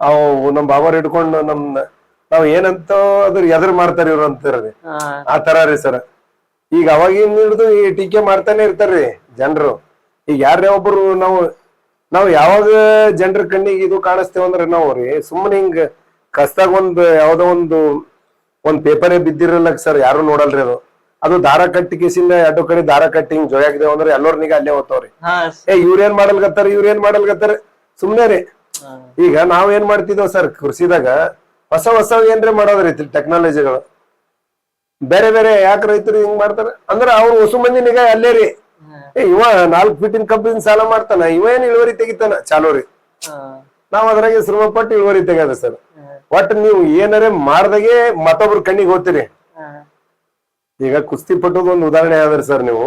ಅವು ನಮ್ ಬಾಬಾರ್ ಹಿಡ್ಕೊಂಡು ನಮ್ ನಾವ್ ಏನಂತ ಅದ್ರ ಎದುರು ಮಾಡ್ತಾರ ಇವ್ರು ಅಂತಾರ್ರಿ ಆ ತರ ರೀ ಸರ್. ಈಗ ಅವಾಗಿಂದ ಹಿಡಿದು ಈ ಟೀಕೆ ಮಾಡ್ತಾನೆ ಇರ್ತಾರ್ರಿ ಜನರು. ಈಗ ಯಾರೇ ಒಬ್ರು ನಾವು ನಾವು ಯಾವಾಗ ಜನರ ಕಣ್ಣಿಗೆ ಇದು ಕಾಣಿಸ್ತೇವ ಅಂದ್ರೆ ನಾವು ರೀ ಸುಮ್ಮನೆ ಹಿಂಗ ಕಸ್ದಾಗ ಒಂದ್ ಯಾವ್ದೋ ಒಂದು ಒಂದ್ ಪೇಪರೇ ಬಿದ್ದಿರಲ್ಲ ಸರ್ ಯಾರು ನೋಡಲ್ರಿ ಅದು. ಅದು ದಾರ ಕಟ್ಟಿ ಕೇಸಿಂದ ಎರಡು ಕಡೆ ದಾರ ಕಟ್ಟಿ ಹಿಂಗ್ ಜೊಯಾಗ್ದೇವ್ ಅಂದ್ರೆ ಎಲ್ಲರ್ನಿಗೆ ಅಲ್ಲೇ ಹೋಗ್ತಾವ್ರಿ. ಏ ಇವ್ರೇನ್ ಮಾಡಲ್ಗತ್ತಾರ ಇವ್ರೇನ್ ಮಾಡಲ್ಗತ್ತಾರ? ಸುಮ್ನೆ ರೀ. ಈಗ ನಾವ್ ಏನ್ ಮಾಡ್ತಿದ್ವಿ ಸರ್ ಕೃಷಿದಾಗ ಹೊಸ ಹೊಸ ಏನ್ರಿ ಮಾಡೋದ್ರಿ ಟೆಕ್ನಾಲಜಿಗಳು ಬೇರೆ ಬೇರೆ ಯಾಕೆ ರೈತರು ಹಿಂಗ್ ಮಾಡ್ತಾರ? ಅಂದ್ರ ಅವ್ರು ಹೊಸ ಮಂದಿ ನಿಗಾ ಅಲ್ಲೇ ರೀ. ಏ ಇವ ನಾಲ್ಕು ಫೀಟಿನ ಕಬ್ಬಿನ ಸಾಲ ಮಾಡ್ತಾನ ಇವ ಏನ್ ಇಳುವರಿ ತೆಗಿತಾನ? ಚಾಲೋ ರೀ. ನಾವ್ ಅದ್ರಾಗೆ ಶ್ರಮ ಪಟ್ಟು ಇಳುವರಿ ತೆಗಿಯೋದ ಸರ್. ಒಟ್ ನೀವು ಏನಾರೇ ಮಾಡ್ದಾಗೆ ಮತ್ತೊಬ್ರ ಕಣ್ಣಿಗೆ ಹೋಗ್ತೀರಿ. ಈಗ ಕುಸ್ತಿ ಪಟ್ಟದ ಒಂದು ಉದಾಹರಣೆ ಆದ್ರೆ ಸರ್ ನೀವು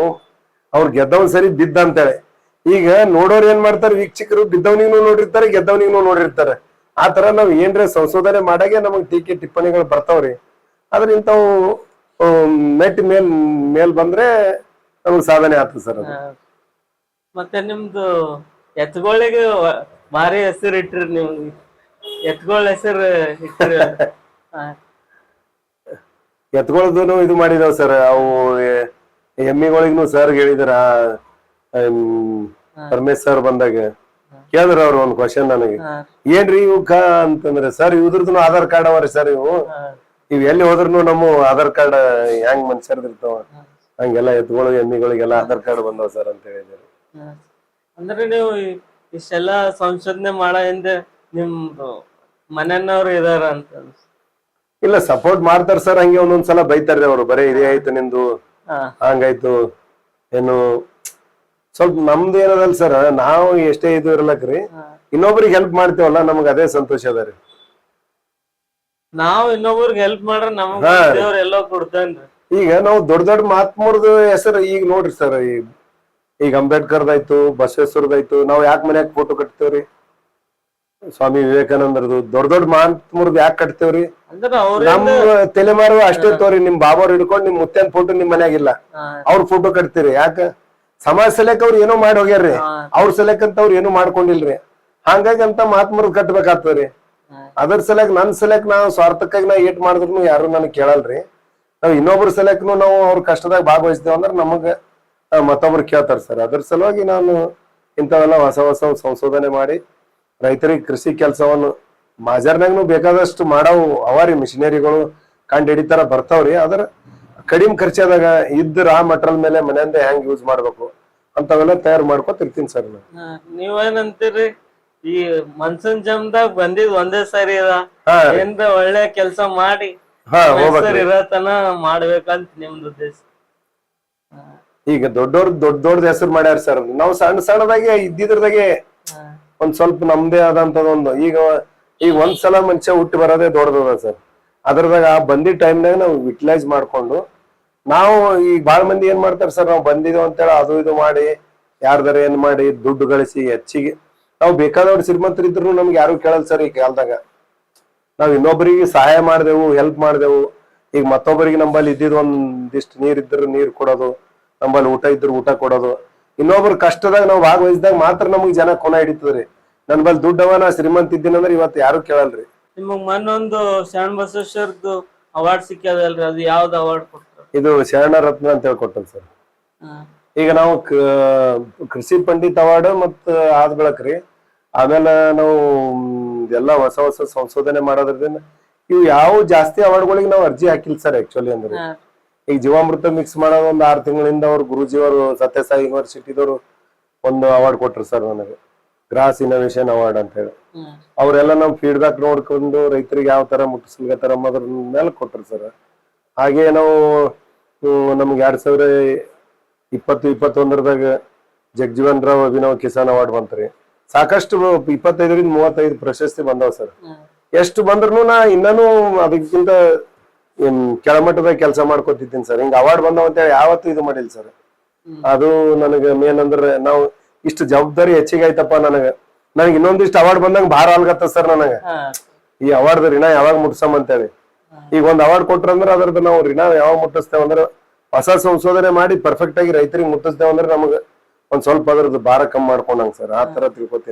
ಅವ್ರು ಗೆದ್ದವನ್ ಸರಿ ಬಿದ್ದ ಅಂತೇಳಿ. ಈಗ ನೋಡೋರು ಏನ್ ಮಾಡ್ತಾರೆ ವೀಕ್ಷಕರು ಬಿದ್ದವನಿಗೂ ನೋಡಿರ್ತಾರೆ ಗೆದ್ದವನಿಗೂ ನೋಡಿರ್ತಾರೆ. ಆ ತರ ನಾವ್ ಏನ್ರ ಸಂಶೋಧನೆ ಮಾಡಾಗೆ ನಮಗ್ ಟೀಕೆ ಟಿಪ್ಪಣಿಗಳು ಬರ್ತಾವ್ರಿ. ಆದ್ರೆ ಇಂಥವು ನೆಟ್ ಮೇಲ್ ಮೇಲ್ ಬಂದ್ರೆ ನಮಗ್ ಸಾಧನೆ ಆಗ್ತದೆ ಸರ್ ಅದು. ಮತ್ತೆ ನಿಮ್ದು ಎತ್ಗೋಳಿಗೆ ಭಾರಿ ಹೆಸರು ಇಟ್ಟಿರಿ ನೀವು. ಎತ್ಗೋಳ ಹೆಸರು ಇಟ್ರಿ ಹಾ. ಎತ್ಕೊಳ್ದು ಇದು ಮಾಡಿದಾವ್ ಸರ್. ಅವು ಎಮ್ಮಿಗಳಿಗೂ ಸರ್ ಹೇಳಿದ್ರ. ಪರಮೇಶ್ ಸರ್ ಬಂದಾಗ ಕೇಳಿದ್ರ ಅವ್ರು ಒಂದ್ ಕ್ವಶನ್ ನನಗೆ. ಏನ್ರಿ ಇವಕ್ಕ ಅಂತಂದ್ರೆ ಸರ್ ಇವ್ರದ್ದು ಆಧಾರ್ ಕಾರ್ಡ್ ಅವರಿ ಸರ್ ಇವು. ಇವ್ ಎಲ್ಲಿ ಹೋದ್ರು ನಮ್ಮ ಆಧಾರ್ ಕಾರ್ಡ್ ಹೆಂಗ್ ಮನ್ಸರ್ದಿರ್ತಾವ? ಹಂಗೆಲ್ಲ ಎತ್ಗಳು ಎಮ್ಮಿಗಳಿಗೆಲ್ಲ ಆಧಾರ್ ಕಾರ್ಡ್ ಬಂದವ ಸರ್ ಅಂತ ಹೇಳಿದ್ರು. ಅಂದ್ರೆ ನೀವು ಇಷ್ಟೆಲ್ಲಾ ಸಂಶೋಧನೆ ಮಾಡೋ ಹಿಂದೆ ನಿಮ್ದು ಮನೆಯವ್ರು ಇದಾರ ಅಂತ ಇಲ್ಲ ಸಪೋರ್ಟ್ ಮಾಡ್ತಾರ ಸರ್ ಹಂಗೆ ಒಂದೊಂದ್ಸಲ ಬೈತಾರೆ ಅವರು. ಬರೇ ಇದೇ ಆಯ್ತು ನಿಂದು. ಹಂಗಾಯ್ತು. ಏನು ಸ್ವಲ್ಪ ನಮ್ದು ಏನದಲ್ಲ ಸರ್ ನಾವು ಎಷ್ಟೇ ಇದು ಇರ್ಲಕ್ರಿ ರೀ ಇನ್ನೊಬ್ರಿಗೆ ಹೆಲ್ಪ್ ಮಾಡ್ತೇವಲ್ಲ ನಮ್ಗೆ ಅದೇ ಸಂತೋಷ ಅದ ರೀ. ನಾವ್ ಇನ್ನೊಬ್ರಿಗೆ ಹೆಲ್ಪ್ ಮಾಡ್ರ ನಮಗ್. ದೇವ್ರ ಎಲ್ಲೋ ಕೊಡ್ತೇನ್ರಿ. ಈಗ ನಾವು ದೊಡ್ಡ ದೊಡ್ಡ ಮಹಾತ್ಮರದು ಹೆಸರು ಈಗ ನೋಡ್ರಿ ಸರ್ ಈಗ ಅಂಬೇಡ್ಕರ್ದಾಯ್ತು ಬಸವೇಶ್ವರದಾಯ್ತು ನಾವು ಯಾಕೆ ಮನ್ಯಾಗ ಫೋಟೋ ಕಟ್ತೇವ್ರಿ? ಸ್ವಾಮಿ ವಿವೇಕಾನಂದರದು ದೊಡ್ಡ ದೊಡ್ಡ ಮಹಾತ್ಮರದು ಯಾಕೆ ಕಟ್ತೇವ್ರಿ? ನಮ್ ತಲೆಮಾರು ಅಷ್ಟೇ ತೋರಿ ನಿಮ್ ಬಾಬಾರ್ ಹಿಡ್ಕೊಂಡು ನಿಮ್ ಮುತ್ತೇನ್ ಫೋಟೋ ನಿಮ್ ಮನ್ಯಾಗಿಲ್ಲ. ಅವ್ರ ಫೋಟೋ ಕಟ್ತೀರಿ ಯಾಕ? ಸಮಾಜ ಸಲಕ್ ಅವ್ರ ಏನೋ ಮಾಡಿ ಹೋಗ್ಯಾರ್ರಿ. ಅವ್ರ ಸಲಕ್ ಅಂತ ಅವ್ರ ಏನು ಮಾಡ್ಕೊಂಡಿಲ್ರಿ. ಹಂಗಾಗಿ ಅಂತ ಮಹಾತ್ಮರದ್ ಕಟ್ಬೇಕಾಗ್ತದ್ರಿ. ಅದ್ರ ಸಲಕ್ ನನ್ ಸಲಕ್ ನಾವು ಸ್ವಾರ್ಥಕ್ಕಾಗಿ ನಾ ಏಟ್ ಮಾಡಿದ್ರು ಯಾರು ನನಗ್ ಕೇಳಲ್ರಿ. ನಾವ್ ಇನ್ನೊಬ್ರ ಸಲಕ್ನು ನಾವು ಅವ್ರ ಕಷ್ಟದಾಗ ಭಾಗವಹಿಸ್ತೇವೆ ಅಂದ್ರೆ ನಮಗ ಮತ್ತೊಬ್ರು ಕೇಳ್ತಾರ ಸರ್. ಅದ್ರ ಸಲುವಾಗಿ ನಾನು ಇಂಥವೆಲ್ಲ ಹೊಸ ಹೊಸ ಸಂಶೋಧನೆ ಮಾಡಿ ರೈತರಿಗೆ ಕೃಷಿ ಕೆಲಸವನ್ನು ಮಾಜರ್ನಾಗ್ನು ಬೇಕಾದಷ್ಟು ಮಾಡವು. ಅವಾರಿ ಮಿಷಿನರಿಗಳು ಕಂಡು ಹಿಡಿತಾರ ಬರ್ತಾವ್ರಿ. ಆದ್ರ ಕಡಿಮೆ ಖರ್ಚಾದಾಗ ಇದ್ದ ರಾ ಮಟ್ರಲ್ ಮೇಲೆ ಮನೆಯಿಂದ ಹೆಂಗ್ ಯೂಸ್ ಮಾಡ್ಬೇಕು ಅಂತವೆಲ್ಲ ತಯಾರು ಮಾಡ್ಕೊತಿರ್ತೀನಿ ಸರ್ ನೀವೇನಂತೀರಿ? ಈ ಮನ್ಸೂನ್ ಜಮ್ದಾಗ ಬಂದಿದ್ ಒಂದೇ ಸರಿ ಏನ್ರ ಒಳ್ಳೆ ಕೆಲಸ ಮಾಡಿ ಇರತನ ಮಾಡ್ಬೇಕಂತ ನಿಮ್ದು ಉದ್ದೇಶ. ಈಗ ದೊಡ್ಡವ್ರ ದೊಡ್ಡ ದೊಡ್ಡದ ಹೆಸರು ಮಾಡ್ಯಾರ ಸರ್. ನಾವು ಸಣ್ಣ ಸಣ್ಣದಾಗೆ ಇದ್ದಿದ್ರದಾಗೆ ಒಂದ್ ಸ್ವಲ್ಪ ನಮ್ದೇ ಆದಂತದೊಂದು ಈಗ ಈಗ ಒಂದ್ ಸಲ ಮನುಷ್ಯ ಹುಟ್ಟಿ ಬರೋದೇ ದೊಡ್ಡದದ ಸರ್. ಅದ್ರದಾಗ ಆ ಬಂದಿದ್ದ ಟೈಮ್ನಾಗ ನಾವು ಯುಟಿಲೈಸ್ ಮಾಡ್ಕೊಂಡು, ನಾವು ಈಗ ಬಾಳ ಮಂದಿ ಏನ್ ಮಾಡ್ತಾರೆ ಸರ್, ನಾವು ಬಂದಿದ್ದೇವೆ ಅಂತೇಳಿ ಅದು ಇದು ಮಾಡಿ, ಯಾರ್ದಾರ ಏನ್ ಮಾಡಿ ದುಡ್ಡು ಗಳಿಸಿ ಹೆಚ್ಚಿಗೆ, ನಾವು ಬೇಕಾದವ್ರು ಶ್ರೀಮಂತರಿದ್ರು ನಮ್ಗೆ ಯಾರು ಕೇಳಲ್ಲ ಸರ್ ಈ ಕಾಲದಾಗ. ನಾವು ಇನ್ನೊಬ್ಬರಿಗೆ ಸಹಾಯ ಮಾಡಿದೆವು ಹೆಲ್ಪ್ ಮಾಡಿದೆವು. ಈಗ ಮತ್ತೊಬ್ಬರಿಗೆ ನಂಬಲ್ಲಿ ಇದ್ದಿದ್ದು ಒಂದಿಷ್ಟು ನೀರ್ ಇದ್ರೆ ನೀರ್ ಕೊಡೋದು ನಂಬಲ್ಲಿ ಊಟ ಇದ್ರೆ ಊಟ ಕೊಡೋದು. ಇನ್ನೊಬ್ರ ಕಷ್ಟದಾಗ ನಾವು ಭಾಗವಹಿಸಿದಾಗ ಮಾತ್ರ ನಮಗ್ ಜನ ಕೊನ ಹಿಡಿತದ್ರಿ. ನನ್ ಬಲ್ ದುಡ್ಡವ ನಾ ಶ್ರೀಮಂತ ಇದ್ದೀನಂದ್ರೆ ಇವತ್ತು ಯಾರು ಕೇಳಲ್ರಿ. ನಿಮಗ್ ಮನ್ನೊಂದು ಶರಣ ಬಸವೇಶ್ವರದ್ದು ಅವಾರ್ಡ್ ಸಿಕ್ಕದಲ್ರಿ ಅದು ಯಾವ್ದು ಅವಾರ್ಡ್ ಕೊಟ್ರು ಇದು ಶರಣ ರತ್ನ ಅಂತ ಹೇಳಿ ಕೊಟ್ಟಲ್ ಸರ್ ಈಗ ನಾವು ಕೃಷಿ ಪಂಡಿತ್ ಅವಾರ್ಡ್ ಮತ್ತ ಆದ್ ಬೆಳಕ್ರಿ. ಆಮೇಲೆ ನಾವು ಎಲ್ಲಾ ಹೊಸ ಹೊಸ ಸಂಶೋಧನೆ ಮಾಡೋದ್ರಿಂದ ಇವು ಯಾವ ಜಾಸ್ತಿ ಅವಾರ್ಡ್ಗಳಿಗೆ ನಾವು ಅರ್ಜಿ ಹಾಕಿಲ್ಲ ಸರ್ ಆಕ್ಚುಲಿ ಅಂದ್ರೆ. ಈಗ ಜೀವಾಮೃತ ಮಿಕ್ಸ್ ಮಾಡೋದು ಒಂದು ಆರು ತಿಂಗಳಿಂದ ಅವ್ರು ಗುರುಜಿಯವರು ಸತ್ಯಸಾಯಿ ಯೂನಿವರ್ಸಿಟಿದವರು ಒಂದು ಅವಾರ್ಡ್ ಕೊಟ್ರು ಸರ್ ನನಗೆ. ಗ್ರಾಸ್ ಇನೋವೇಷನ್ ಅವಾರ್ಡ್ ಅಂತ ಹೇಳಿ. ಅವರೆಲ್ಲಾ ನಾವು ಫೀಡ್ಬ್ಯಾಕ್ ನೋಡ್ಕೊಂಡು ರೈತರಿಗೆ ಯಾವ ತರ ಮುಟ್ಟಿಸ್ಲಿಕತ್ತಾರ ಅನ್ನೋದ್ರ ಮೇಲೆ ಕೊಟ್ರು ಸರ್. ಹಾಗೆ ನಾವು ನಮ್ಗೆ ಎರಡ್ ಸಾವಿರ ಇಪ್ಪತ್ತು ಇಪ್ಪತ್ತೊಂದರದಾಗ ಜಗಜೀವನ್ ರಾವ್ ಅಭಿನವ್ ಕಿಸಾನ್ ಅವಾರ್ಡ್ ಬಂತ್ರಿ ಸಾಕಷ್ಟು ಇಪ್ಪತ್ತೈದರಿಂದ ಮೂವತ್ತೈದು ಪ್ರಶಸ್ತಿ ಬಂದಾವ ಸರ್. ಎಷ್ಟು ಬಂದ್ರು ನಾ ಇನ್ನೂ ಅದಕ್ಕಿಂತ ಏನ್ ಕೆಳಮಟ್ಟದಾಗ ಕೆಲಸ ಮಾಡ್ಕೊತಿದ್ದೀನಿ ಸರ್. ಹಿಂಗ ಅವಾರ್ಡ್ ಬಂದವ ಅಂತ ಹೇಳಿ ಯಾವತ್ತೂ ಇದು ಮಾಡಿಲ್ಲ ಸರ್. ಅದು ನನಗೆ ಮೇನ್ ಅಂದ್ರೆ ನಾವು ಇಷ್ಟು ಜವಾಬ್ದಾರಿ ಹೆಚ್ಚಿಗೆ ಆಯ್ತಪ್ಪ ನನಗೆ. ನನಗೆ ಇನ್ನೊಂದಿಷ್ಟು ಅವಾರ್ಡ್ ಬಂದಂಗ ಭಾರ ಆಲ್ಗತ್ತ ಸರ್ ನನಗೆ. ಈ ಅವಾರ್ಡ್ ಋಣ ಯಾವಾಗ ಮುಟ್ಸಮ್ ಅಂತೇಳಿ. ಈಗ ಒಂದ್ ಅವಾರ್ಡ್ ಕೊಟ್ರಂದ್ರ ಅದ್ರದ್ದು ನಾವು ಋಣ ಯಾವಾಗ ಮುಟ್ಟಿಸ್ತೇವೆ ಅಂದ್ರೆ ಹೊಸ ಸಂಶೋಧನೆ ಮಾಡಿ ಪರ್ಫೆಕ್ಟ್ ಆಗಿ ರೈತರಿಗೆ ಮುಟ್ಟಿಸ್ತೇವೆ ಅಂದ್ರೆ ನಮಗ ಒಂದ್ ಸ್ವಲ್ಪ ಅದ್ರದ್ದು ಭಾರ ಕಮ್ಮಿ ಮಾಡ್ಕೊಂಡಂಗ ಸರ್. ಆ ತರ ತಿಳ್ಕೊತೀನಿ.